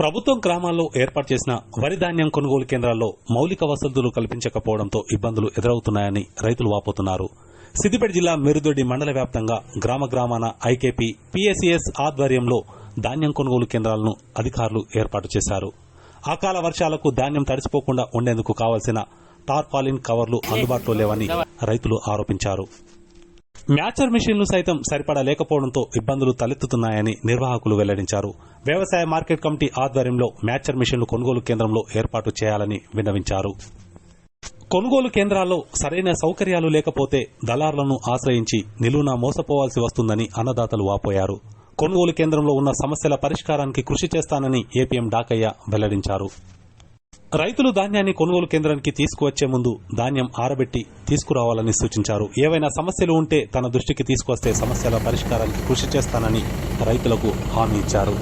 ప్రభుత్వం గ్రామాల్లో ఏర్పాటు చేసిన వరి ధాన్యం కొనుగోలు కేంద్రాల్లో మౌలిక వసతులు కల్పించకపోవడంతో ఇబ్బందులు ఎదురవుతున్నాయని రైతులు వాపోతున్నారు. సిద్దిపేట జిల్లా మెరుదొడ్డి మండల వ్యాప్తంగా గ్రామ గ్రామాన ఐకేపీ పీఎస్ఈఎస్ ఆధ్వర్యంలో ధాన్యం కొనుగోలు కేంద్రాలను అధికారులు ఏర్పాటు చేశారు. అకాల వర్షాలకు ధాన్యం తడిసిపోకుండా ఉండేందుకు కావలసిన టార్పాలిన్ కవర్లు అందుబాటులో లేవని రైతులు ఆరోపించారు. మ్యాచర్ మిషన్లు సైతం సరిపడా లేకపోవడంతో ఇబ్బందులు తలెత్తుతున్నాయని నిర్వాహకులు వెల్లడించారు. వ్యవసాయ మార్కెట్ కమిటీ ఆధ్వర్యంలో మ్యాచర్ మిషన్లు కొనుగోలు కేంద్రంలో ఏర్పాటు చేయాలని విన్నవించారు. కొనుగోలు కేంద్రాల్లో సరైన సౌకర్యాలు లేకపోతే దళారులను ఆశ్రయించి నిలువున మోసపోవాల్సి వస్తుందని అన్నదాతలు వాపోయారు. కొనుగోలు కేంద్రంలో ఉన్న సమస్యల పరిష్కారానికి కృషి చేస్తానని ఏపీఎం డాకయ్య వెల్లడించారు. రైతులు ధాన్యాన్ని కొనుగోలు కేంద్రానికి తీసుకువచ్చే ముందు ధాన్యం ఆరబెట్టి తీసుకురావాలని సూచించారు. ఏవైనా సమస్యలు ఉంటే తన దృష్టికి తీసుకొస్తే సమస్యల పరిష్కారానికి కృషి చేస్తానని రైతులకు హామీ ఇచ్చారు.